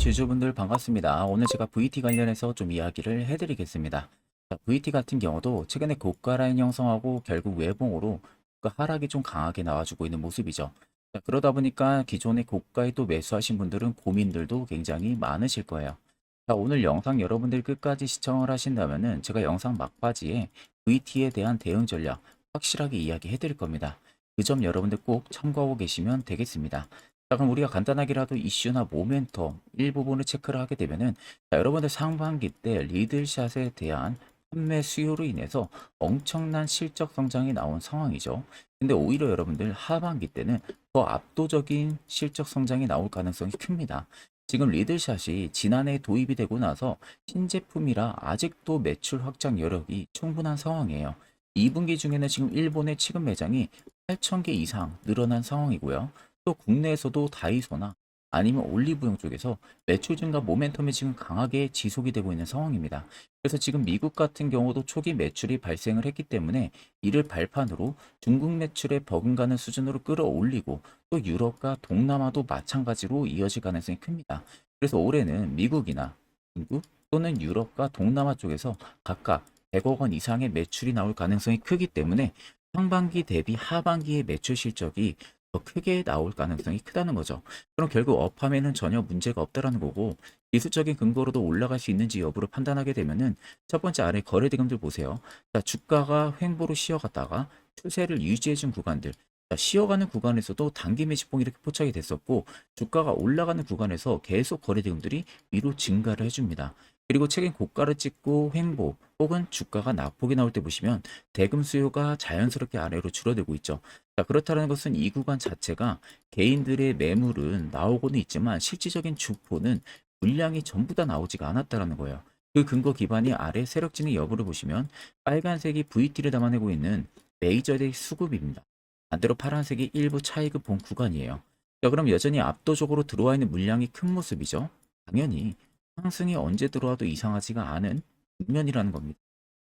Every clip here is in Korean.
VT 주주분들 반갑습니다. 오늘 제가 VT 관련해서 좀 이야기를 해드리겠습니다. 자, VT 같은 경우도 최근에 고가 라인 형성하고 결국 외봉으로 그 하락이 좀 강하게 나와주고 있는 모습이죠. 자, 그러다 보니까 기존의 고가에 또 매수하신 분들은 고민들도 굉장히 많으실 거예요. 자, 오늘 영상 여러분들 끝까지 시청을 하신다면은 제가 영상 막바지에 VT에 대한 대응 전략 확실하게 이야기해 드릴 겁니다. 그 점 여러분들 꼭 참고하고 계시면 되겠습니다. 자, 그럼 우리가 간단하게라도 이슈나 모멘텀 일부분을 체크를 하게 되면은 자, 여러분들 상반기 때 리들샷에 대한 판매 수요로 인해서 엄청난 실적 성장이 나온 상황이죠. 근데 오히려 여러분들 하반기 때는 더 압도적인 실적 성장이 나올 가능성이 큽니다. 지금 리들샷이 지난해 도입이 되고 나서 신제품이라 아직도 매출 확장 여력이 충분한 상황이에요. 2분기 중에는 지금 일본의 취급 매장이 8,000개 이상 늘어난 상황이고요. 또 국내에서도 다이소나 아니면 올리브영 쪽에서 매출 증가 모멘텀이 지금 강하게 지속이 되고 있는 상황입니다. 그래서 지금 미국 같은 경우도 초기 매출이 발생을 했기 때문에 이를 발판으로 중국 매출에 버금가는 수준으로 끌어올리고 또 유럽과 동남아도 마찬가지로 이어질 가능성이 큽니다. 그래서 올해는 미국이나 중국 또는 유럽과 동남아 쪽에서 각각 100억 원 이상의 매출이 나올 가능성이 크기 때문에 상반기 대비 하반기의 매출 실적이 더 크게 나올 가능성이 크다는 거죠. 그럼 결국 업함에는 전혀 문제가 없다라는 거고 기술적인 근거로도 올라갈 수 있는지 여부를 판단하게 되면은 첫 번째 아래 거래 대금들 보세요. 자, 주가가 횡보로 쉬어갔다가 추세를 유지해준 구간들. 자, 쉬어가는 구간에서도 단기 매집봉이 이렇게 포착이 됐었고 주가가 올라가는 구간에서 계속 거래 대금들이 위로 증가를 해줍니다. 그리고 최근 고가를 찍고 횡보 혹은 주가가 낙폭이 나올 때 보시면 대금 수요가 자연스럽게 아래로 줄어들고 있죠. 자, 그렇다는 것은 이 구간 자체가 개인들의 매물은 나오고는 있지만 실질적인 주포는 물량이 전부 다 나오지가 않았다라는 거예요. 그 근거 기반이 아래 세력진의 여부를 보시면 빨간색이 VT를 담아내고 있는 메이저의 수급입니다. 반대로 파란색이 일부 차익을 본 구간이에요. 자, 그럼 여전히 압도적으로 들어와 있는 물량이 큰 모습이죠. 당연히 상승이 언제 들어와도 이상하지가 않은 국면이라는 겁니다.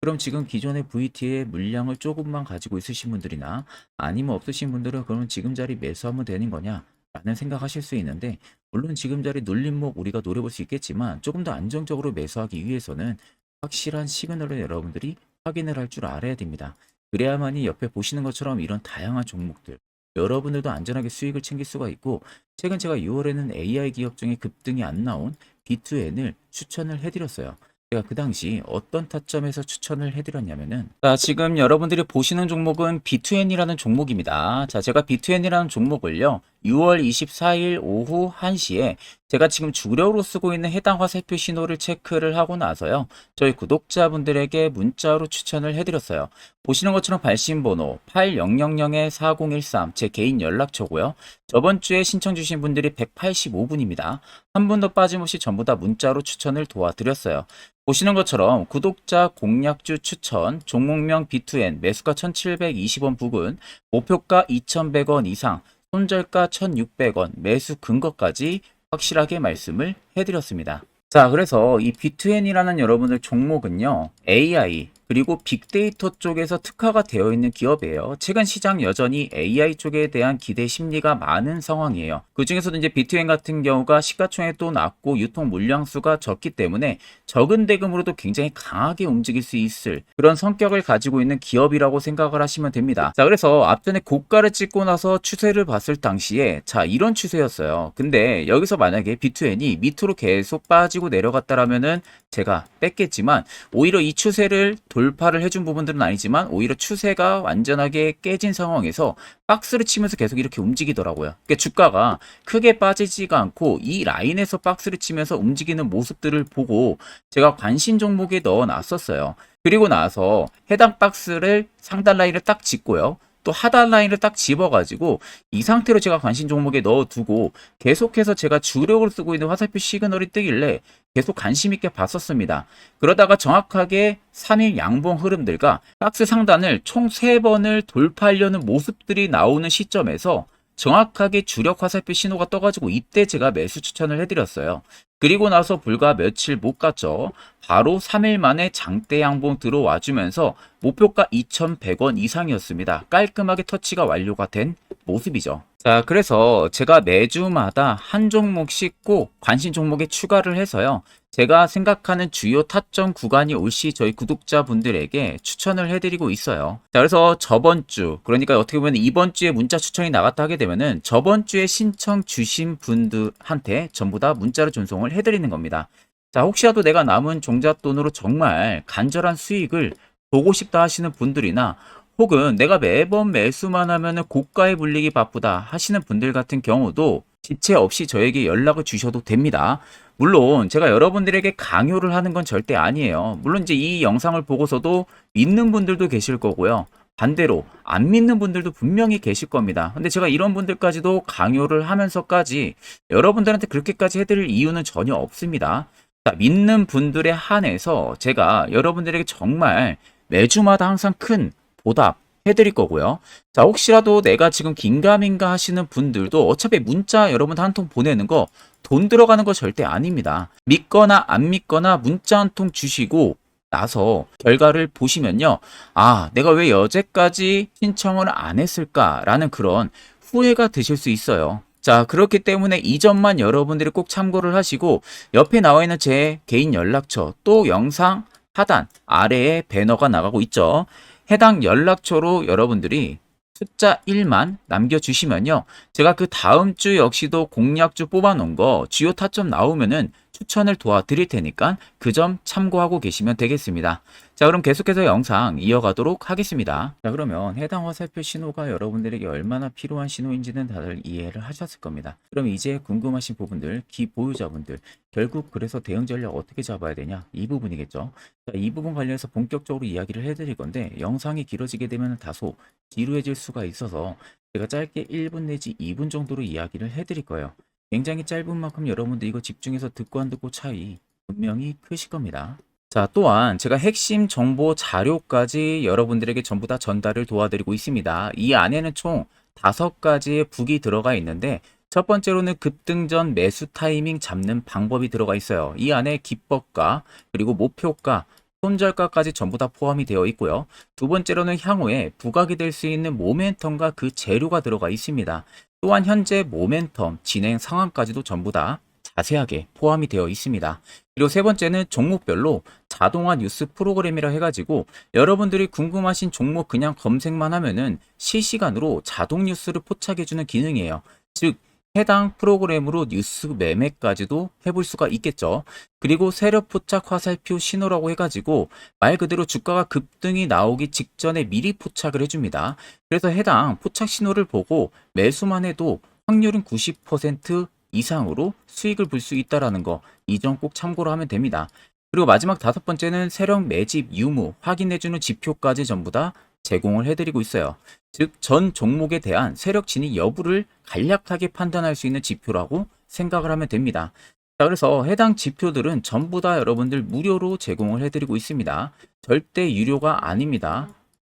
그럼 지금 기존의 VT의 물량을 조금만 가지고 있으신 분들이나 아니면 없으신 분들은 그러면 지금 자리 매수하면 되는 거냐? 라는 생각하실 수 있는데 물론 지금 자리 눌림목 우리가 노려볼 수 있겠지만 조금 더 안정적으로 매수하기 위해서는 확실한 시그널을 여러분들이 확인을 할 줄 알아야 됩니다. 그래야만이 옆에 보시는 것처럼 이런 다양한 종목들 여러분들도 안전하게 수익을 챙길 수가 있고 최근 제가 6월에는 AI 기업 중에 급등이 안 나온 B2N을 추천을 해드렸어요. 제가 그 당시 어떤 타점에서 추천을 해드렸냐면은 자 지금 여러분들이 보시는 종목은 B2N이라는 종목입니다. 자 제가 B2N이라는 종목을요 6월 24일 오후 1시에 제가 지금 주력으로 쓰고 있는 해당 화살표 신호를 체크를 하고 나서요 저희 구독자분들에게 문자로 추천을 해드렸어요. 보시는 것처럼 발신번호 8000-4013 제 개인 연락처고요. 저번 주에 신청 주신 분들이 185분입니다. 한 분도 빠짐없이 전부 다 문자로 추천을 도와드렸어요. 보시는 것처럼 구독자 공략주 추천, 종목명 B2N 매수가 1720원 부근, 목표가 2100원 이상, 손절가 1600원, 매수 근거까지 확실하게 말씀을 해드렸습니다. 자, 그래서 이 B2N이라는 여러분들 종목은요, AI, 그리고 빅데이터 쪽에서 특화가 되어 있는 기업이에요. 최근 시장 여전히 AI 쪽에 대한 기대 심리가 많은 상황이에요. 그 중에서도 이제 B2N 같은 경우가 시가총액도 낮고 유통 물량수가 적기 때문에 적은 대금으로도 굉장히 강하게 움직일 수 있을 그런 성격을 가지고 있는 기업이라고 생각을 하시면 됩니다. 자, 그래서 앞전에 고가를 찍고 나서 추세를 봤을 당시에 자, 이런 추세였어요. 근데 여기서 만약에 B2N이 밑으로 계속 빠지고 내려갔다라면은 제가 뺐겠지만 오히려 이 추세를 돌파를 해준 부분들은 아니지만 오히려 추세가 완전하게 깨진 상황에서 박스를 치면서 계속 이렇게 움직이더라고요. 그러니까 주가가 크게 빠지지가 않고 이 라인에서 박스를 치면서 움직이는 모습들을 보고 제가 관심 종목에 넣어 놨었어요. 그리고 나서 해당 박스를 상단 라인을 딱 짚고요. 또 하단 라인을 딱 집어가지고 이 상태로 제가 관심 종목에 넣어두고 계속해서 제가 주력으로 쓰고 있는 화살표 시그널이 뜨길래 계속 관심 있게 봤었습니다. 그러다가 정확하게 3일 양봉 흐름들과 박스 상단을 총 3번을 돌파하려는 모습들이 나오는 시점에서 정확하게 주력 화살표 신호가 떠가지고 이때 제가 매수 추천을 해드렸어요. 그리고 나서 불과 며칠 못 갔죠. 바로 3일 만에 장대 양봉 들어와 주면서 목표가 2,100원 이상이었습니다. 깔끔하게 터치가 완료가 된 모습이죠. 자, 그래서 제가 매주마다 한 종목씩 꼭 관심 종목에 추가를 해서요. 제가 생각하는 주요 타점 구간이 올 시 저희 구독자분들에게 추천을 해드리고 있어요. 자, 그래서 저번 주, 그러니까 어떻게 보면 이번 주에 문자 추천이 나갔다 하게 되면은 저번 주에 신청 주신 분들한테 전부 다 문자로 전송을 해드리는 겁니다. 자, 혹시라도 내가 남은 종잣돈으로 정말 간절한 수익을 보고 싶다 하시는 분들이나 혹은 내가 매번 매수만 하면은 고가에 불리기 바쁘다 하시는 분들 같은 경우도 지체 없이 저에게 연락을 주셔도 됩니다. 물론 제가 여러분들에게 강요를 하는 건 절대 아니에요. 물론 이제 이 영상을 보고서도 믿는 분들도 계실 거고요. 반대로 안 믿는 분들도 분명히 계실 겁니다. 근데 제가 이런 분들까지도 강요를 하면서까지 여러분들한테 그렇게까지 해드릴 이유는 전혀 없습니다. 자, 믿는 분들에 한해서 제가 여러분들에게 정말 매주마다 항상 큰 보답 해드릴 거고요. 자, 혹시라도 내가 지금 긴가민가 하시는 분들도 어차피 문자 여러분 한 통 보내는 거 돈 들어가는 거 절대 아닙니다. 믿거나 안 믿거나 문자 한 통 주시고 나서 결과를 보시면요. 아, 내가 왜 여태까지 신청을 안 했을까라는 그런 후회가 드실 수 있어요. 자, 그렇기 때문에 이 점만 여러분들이 꼭 참고를 하시고 옆에 나와 있는 제 개인 연락처 또 영상 하단 아래에 배너가 나가고 있죠. 해당 연락처로 여러분들이 숫자 1만 남겨주시면요. 제가 그 다음 주 역시도 공략주 뽑아놓은 거 주요 타점 나오면은 추천을 도와드릴 테니까 그 점 참고하고 계시면 되겠습니다. 자, 그럼 계속해서 영상 이어가도록 하겠습니다. 자, 그러면 해당 화살표 신호가 여러분들에게 얼마나 필요한 신호인지는 다들 이해를 하셨을 겁니다. 그럼 이제 궁금하신 부분들, 기 보유자분들, 결국 그래서 대응 전략 어떻게 잡아야 되냐? 이 부분이겠죠. 자, 이 부분 관련해서 본격적으로 이야기를 해드릴 건데, 영상이 길어지게 되면 다소 지루해질 수가 있어서 제가 짧게 1분 내지 2분 정도로 이야기를 해드릴 거예요. 굉장히 짧은 만큼 여러분들 이거 집중해서 듣고 안 듣고 차이 분명히 크실 겁니다. 자, 또한 제가 핵심 정보 자료까지 여러분들에게 전부 다 전달을 도와드리고 있습니다. 이 안에는 총 다섯 가지의 북이 들어가 있는데 첫 번째로는 급등 전 매수 타이밍 잡는 방법이 들어가 있어요. 이 안에 기법과 그리고 목표가 손절가까지 전부 다 포함이 되어 있고요. 두 번째로는 향후에 부각이 될 수 있는 모멘텀과 그 재료가 들어가 있습니다. 또한 현재 모멘텀 진행 상황까지도 전부 다 자세하게 포함이 되어 있습니다. 그리고 세 번째는 종목별로 자동화 뉴스 프로그램이라 해가지고 여러분들이 궁금하신 종목 그냥 검색만 하면은 실시간으로 자동 뉴스를 포착해주는 기능이에요. 즉 해당 프로그램으로 뉴스 매매까지도 해볼 수가 있겠죠. 그리고 세력 포착 화살표 신호라고 해가지고 말 그대로 주가가 급등이 나오기 직전에 미리 포착을 해줍니다. 그래서 해당 포착 신호를 보고 매수만 해도 확률은 90% 이상으로 수익을 볼 수 있다라는 거 이 점 꼭 참고로 하면 됩니다. 그리고 마지막 다섯 번째는 세력 매집 유무 확인해주는 지표까지 전부 다 제공을 해드리고 있어요. 즉 전 종목에 대한 세력 진입 여부를 간략하게 판단할 수 있는 지표라고 생각을 하면 됩니다. 자, 그래서 해당 지표들은 전부 다 여러분들 무료로 제공을 해드리고 있습니다. 절대 유료가 아닙니다.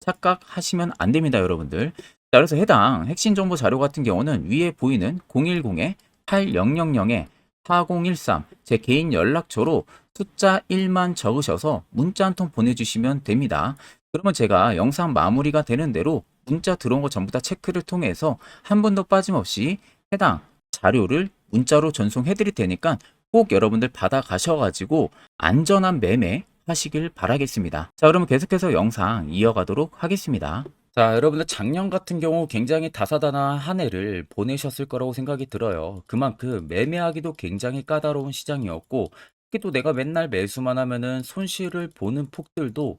착각하시면 안 됩니다, 여러분들. 자, 그래서 해당 핵심 정보 자료 같은 경우는 위에 보이는 010에 8000에 4013 제 개인 연락처로 숫자 1만 적으셔서 문자 한 통 보내주시면 됩니다. 그러면 제가 영상 마무리가 되는 대로 문자 들어온 거 전부 다 체크를 통해서 한 번도 빠짐없이 해당 자료를 문자로 전송해 드릴 테니까 꼭 여러분들 받아 가셔가지고 안전한 매매 하시길 바라겠습니다. 자, 그러면 계속해서 영상 이어가도록 하겠습니다. 자, 여러분들 작년 같은 경우 굉장히 다사다난한 한 해를 보내셨을 거라고 생각이 들어요. 그만큼 매매하기도 굉장히 까다로운 시장이었고, 특히 또 내가 맨날 매수만 하면은 손실을 보는 폭들도